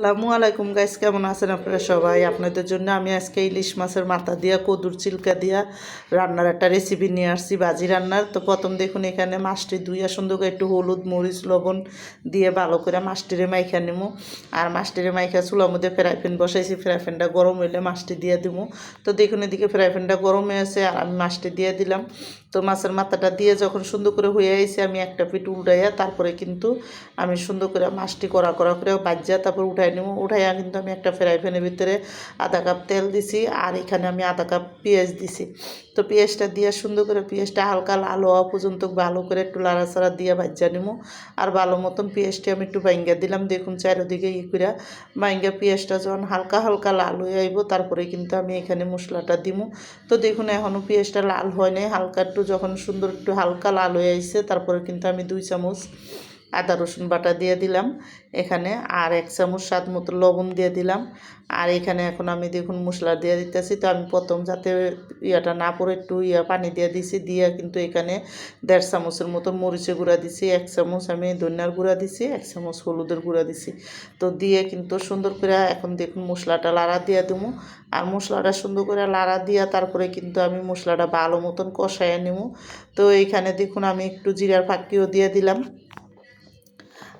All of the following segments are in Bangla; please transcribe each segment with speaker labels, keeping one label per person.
Speaker 1: আসসালামু আলাইকুম গাইস কেমন আছেন আপনারা সবাই? আপনাদের জন্য আমি আজকে ইলিশ মাছের মাথা দিয়া, কদুর চিলকা দিয়া রান্নার একটা রেসিপি নিয়ে আসছি, বাজি রান্নার। তো প্রথম দেখুন এখানে মাছটি ধুইয়া সুন্দর করে একটু হলুদ, মরিচ, লবণ দিয়ে ভালো করে মাছটিরে মাইখা নিমু। আর মাছটিরে মাইখা চুলার মধ্যে ফ্রাই প্যান বসাইছি ফ্রাই প্যানটা গরম হইলে মাছটি দিয়ে দিমু। তো দেখুন এদিকে ফ্রাই প্যানটা গরম হয়েছে আর আমি মাছটি দিয়ে দিলাম। তো মাছের মাথাটা দিয়ে যখন সুন্দর করে হয়ে আইছে, আমি একটা পিঠ উল্টাইয়া তারপরে কিন্তু আমি সুন্দর করে মাছটি করা করা করে বাজ্যা, তারপর উঠাই নিব উঠাইয়া কিন্তু আমি একটা ফ্রাই প্যানের ভিতরে আধা কাপ তেল দিছি, আর এখানে আমি আধা কাপ পেঁয়াজ দিছি। তো পেঁয়াজটা দিয়ে সুন্দর করে পেঁয়াজটা হালকা লাল হওয়া পর্যন্ত ভালো করে একটু লাড়াচাড়া দিয়ে ভাজ্যা নিব আর ভালো মতন পেঁয়াজটি আমি একটু বাইঙ্গা দিলাম। দেখুন চারিদিকে ই করে বাইঙ্গা পেঁয়াজটা যখন হালকা হালকা লাল হয়ে আইব, তারপরে কিন্তু আমি এখানে মশলাটা দিমু। তো দেখুন এখনও পেঁয়াজটা লাল হয় নাই। হালকা একটু যখন সুন্দর একটু হালকা লাল হয়ে আইছে, তারপরে কিন্তু আমি দুই চামচ আদা, রসুন বাটা দিয়ে দিলাম। এখানে আর এক চামচ স্বাদ মতো লবণ দিয়ে দিলাম। আর এখানে এখন আমি দেখুন মশলা দিয়ে দিতেছি। তো আমি প্রথম যাতে ইয়াটা না পড়ে, একটু ইয়া পানি দিয়ে দিছি। দিয়ে কিন্তু এখানে দেড় চামচের মতো মরিচের গুঁড়া দিছি। এক চামচ আমি ধনিয়ার গুঁড়া দিছি। এক চামচ হলুদের গুঁড়া দিছি। তো দিয়ে কিন্তু সুন্দর করে এখন দেখুন মশলাটা লাড়া দিয়ে দেবো আর মশলাটা সুন্দর করে লাড়া দিয়া তারপরে কিন্তু আমি মশলাটা ভালো মতন কষায় নেব তো এইখানে দেখুন আমি একটু জিরার ফাঁকিও দিয়ে দিলাম।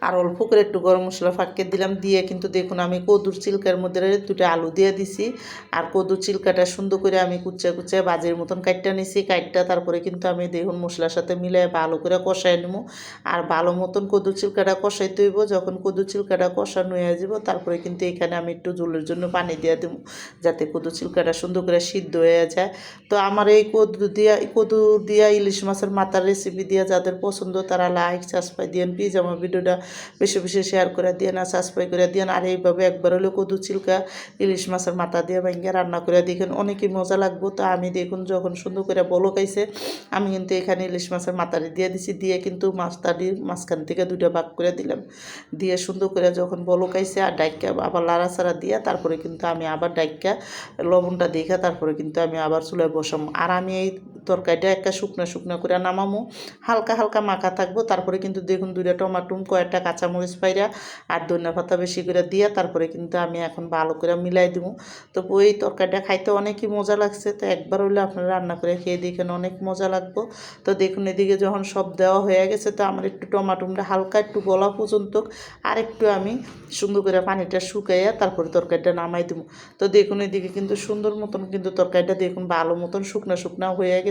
Speaker 1: আর অল্প করে একটু গরম মশলা ফাঁকে দিলাম। দিয়ে কিন্তু দেখুন আমি কদুর চিলকার মধ্যে দুটো আলু দিয়ে দিছি। আর কদুর চিলকাটা সুন্দর করে আমি কুচা কুচা বাজের মতন কাটটা নিছি। কাটটা তারপরে কিন্তু আমি দেখুন মশলার সাথে মিলে ভালো করে কষাই নেব। আর ভালো মতন কদুর চিলকাটা কষাই হইব। যখন কদুর চিলকাটা কষানো হয়ে যাব তারপরে কিন্তু এখানে আমি একটু জলের জন্য পানি দিয়ে দেবো। যাতে কদু চিলকাটা সুন্দর করে সিদ্ধ হয়ে যায়। তো আমার এই কদু দিয়া কদু দিয়া ইলিশ মাছের মাথার রেসিপি দিয়া যাদের পছন্দ তারা লাইক সাবস্ক্রাইব দিয়েন প্লিজ আমার ভিডিওটা বেশি বেশি শেয়ার করে দিয়ে না সাবস্ক্রাইব করে দিয়ে আর এইভাবে একবার হলেও কদু চিলকা, ইলিশ মাছের মাথা দিয়ে ভাঙ্গিয়ে রান্না করে দেখেন, অনেকই মজা লাগবো। তো আমি দেখুন যখন সুন্দর করে বলো খাইছে, আমি কিন্তু এখানে ইলিশ মাছের মাথাটি দিয়ে দিছি, দিয়ে কিন্তু মাছটাটি মাঝখান থেকে দুইটা ভাগ করে দিলাম। দিয়ে সুন্দর করে যখন বলো খাইছে, আর ডাইকা আবার লাড়াচাড়া দিয়ে তারপরে কিন্তু আমি আবার ডাইকা লবণটা দেখা তারপরে কিন্তু আমি আবার চুলায় বসাম। আর আমি এই তরকারিটা একটা শুকনো শুকনো করে নামামো। হালকা হালকা মাখা থাকব, তারপরে কিন্তু দেখুন দুইটা টমাটুম, কয়েকটা কাঁচামরিচ পাইরা আর ধনিয়া পাতা বেশি করে দিয়া তারপরে কিন্তু আমি এখন ভালো করে মিলাই দিব। তো ওই তরকারিটা খাইতে অনেকই মজা লাগছে, তো একবার হইলে আপনারা রান্না করে খেয়ে দেখেন অনেক মজা লাগবো। তো দেখুন এদিকে যখন সব দেওয়া হয়ে গেছে, তো আমার একটু টমাটোমটা হালকা একটু গলা পর্যন্ত আর একটু আমি সুন্দর করে পানিটা শুকাইয়া তারপরে তরকারিটা নামাই দিব। তো দেখুন এদিকে কিন্তু সুন্দর মতন কিন্তু তরকারিটা দেখুন ভালো মতন শুকনা শুকনা হয়ে গেছে।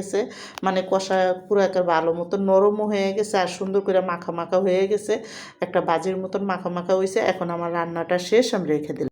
Speaker 1: মানে কষা পুরো একটা ভালো মতন নরমও হয়ে গেছে আর সুন্দর করে মাখা মাখা হয়ে গেছে। একটা বাজির মতন মাখা মাখা হয়েছে, এখন আমার রান্নাটা শেষ, আমি রেখে দিলাম।